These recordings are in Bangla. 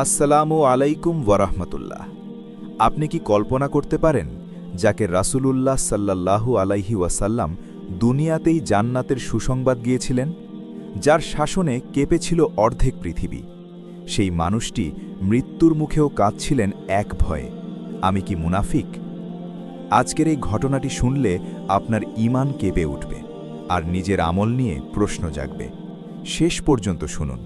আসসালামু আলাইকুম ওয়ারাহমাতুল্লাহ। আপনি কি কল্পনা করতে পারেন যাকে রাসূলুল্লাহ সাল্লাল্লাহু আলাইহি ওয়াসাল্লাম দুনিয়াতেই জান্নাতের সুসংবাদ গিয়েছিলেন যার শাসনে কেঁপেছিল অর্ধেক পৃথিবী? সেই মানুষটি মৃত্যুর মুখেও কাঁদছিলেন এক ভয়ে। আমি কি মুনাফিক? আজকের এই ঘটনাটি শুনলে আপনার ঈমান কেঁপে উঠবে, আর নিজের আমল নিয়ে প্রশ্ন জাগবে। শেষ পর্যন্ত শুনুন।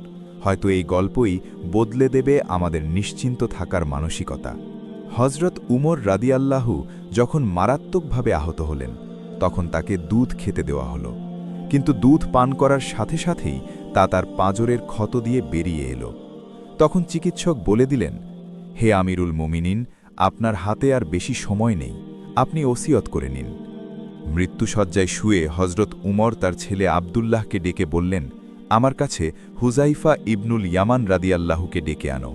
হয়তো এই গল্পই বদলে দেবে আমাদের নিশ্চিন্ত থাকার মানসিকতা। হজরত উমর রাদিয়াল্লাহু যখন মারাত্মকভাবে আহত হলেন, তখন তাকে দুধ খেতে দেওয়া হলো। কিন্তু দুধ পান করার সাথে সাথেই তা তার পাঁজরের ক্ষত দিয়ে বেরিয়ে এলো। তখন চিকিৎসক বলে দিলেন, হে আমিরুল মুমিনিন, আপনার হাতে আর বেশি সময় নেই। আপনি ওসিয়ত করে নিন। মৃত্যুসজ্জায় শুয়ে হজরত উমর তার ছেলে আবদুল্লাহকে ডেকে বললেন আমার কাছে হুজাইফা ইবনুল ইয়ামান রাদিয়াল্লাহুকে ডেকে আনো।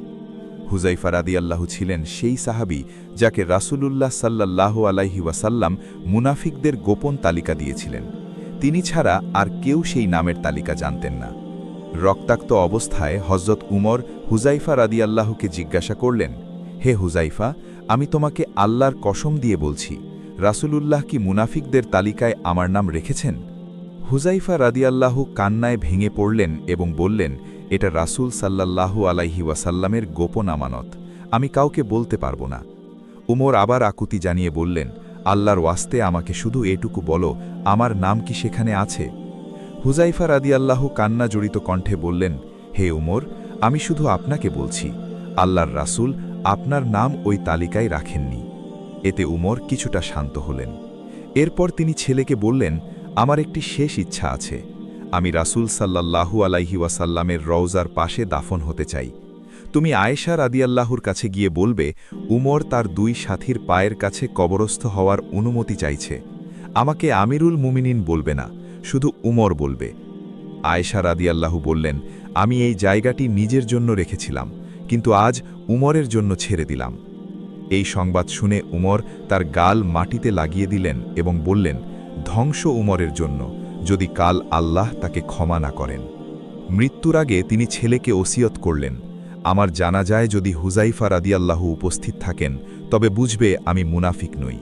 হুজাইফা রাদিয়াল্লাহু ছিলেন সেই সাহাবি যাকে রাসূলুল্লাহ সাল্লাল্লাহু আলাইহি ওয়াসাল্লাম মুনাফিকদের গোপন তালিকা দিয়েছিলেন। তিনি ছাড়া আর কেউ সেই নামের তালিকা জানতেন না। রক্তাক্ত অবস্থায় হজরত উমর হুজাইফা রাদিয়াল্লাহুকে জিজ্ঞাসা করলেন, হে হুজাইফা, আমি তোমাকে আল্লাহর কসম দিয়ে বলছি, রাসূলুল্লাহ কি মুনাফিকদের তালিকায় আমার নাম রেখেছেন? হুজাইফা রাদিয়াল্লাহু কান্নায় ভেঙে পড়লেন এবং বললেন, এটা রাসূল সাল্লাল্লাহু আলাইহি ওয়াসাল্লামের গোপন আমানত। আমি কাউকে বলতে পারব না। উমর আবার আকুতি জানিয়ে বললেন, আল্লাহর ওয়াস্তে আমাকে শুধু এটুকু বলো, আমার নাম কি সেখানে আছে? হুজাইফা রাদিয়াল্লাহু কান্না জড়িত কণ্ঠে বললেন, হে উমর, আমি শুধু আপনাকে বলছি, আল্লাহর রাসূল আপনার নাম ওই তালিকায় রাখেননি। এতে উমর কিছুটা শান্ত হলেন। এরপর তিনি ছেলেকে বললেন আমার একটি শেষ ইচ্ছা আছে। আমি রাসূল সাল্লাল্লাহু আলাইহি ওয়াসাল্লামের রওজার পাশে দাফন হতে চাই। তুমি আয়েশা রাদিয়াল্লাহুর কাছে গিয়ে বলবে, উমর তার দুই সাথীর পায়ের কাছে কবরস্থ হওয়ার অনুমতি চাইছে। আমাকে আমিরুল মুমিনিন বলবে না, শুধু উমর বলবে। আয়েশা রাদিয়াল্লাহু বললেন, আমি এই জায়গাটি নিজের জন্য রেখেছিলাম, কিন্তু আজ উমরের জন্য ছেড়ে দিলাম। এই সংবাদ শুনে উমর তার গাল মাটিতে লাগিয়ে দিলেন এবং বললেন ধ্বংস উমরের জন্য যদি কাল আল্লাহ তাকে ক্ষমা না করেন। মৃত্যুর আগে তিনি ছেলেকে ওসিয়ত করলেন। আমার জানা যায় যদি হুজাইফা রাদিয়াল্লাহু উপস্থিত থাকেন, তবে বুঝবে আমি মুনাফিক নই।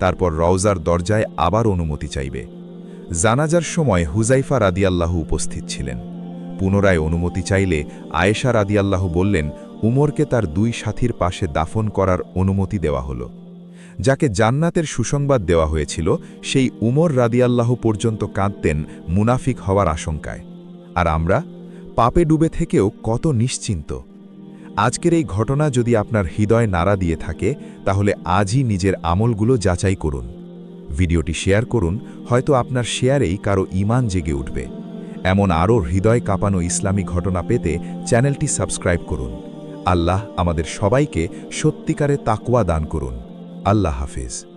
তারপর রওজার দরজায় আবার অনুমতি চাইবে। জানাজার সময় হুজাইফা রাদিয়াল্লাহু উপস্থিত ছিলেন। পুনরায় অনুমতি চাইলে আয়েশা রাদিয়াল্লাহু বললেন, উমরকে তার দুই সাথীর পাশে দাফন করার অনুমতি দেওয়া হলো। যাকে জান্নাতের সুসংবাদ দেওয়া হয়েছিল, সেই উমর রাদিয়াল্লাহ পর্যন্ত কাঁদতেন মুনাফিক হওয়ার আশঙ্কায়। আর আমরা, পাপে ডুবে থেকেও কত নিশ্চিন্ত। আজকের এই ঘটনা যদি আপনার হৃদয় নাড়া দিয়ে থাকে, তাহলে আজই নিজের আমলগুলো যাচাই করুন। ভিডিওটি শেয়ার করুন, হয়তো আপনার শেয়ারেই কারও ইমান জেগে উঠবে। এমন আরও হৃদয় কাঁপানো ইসলামী ঘটনা পেতে চ্যানেলটি সাবস্ক্রাইব করুন। আল্লাহ আমাদের সবাইকে সত্যিকারে তাকওয়া দান করুন। আল্লাহ হাফিজ।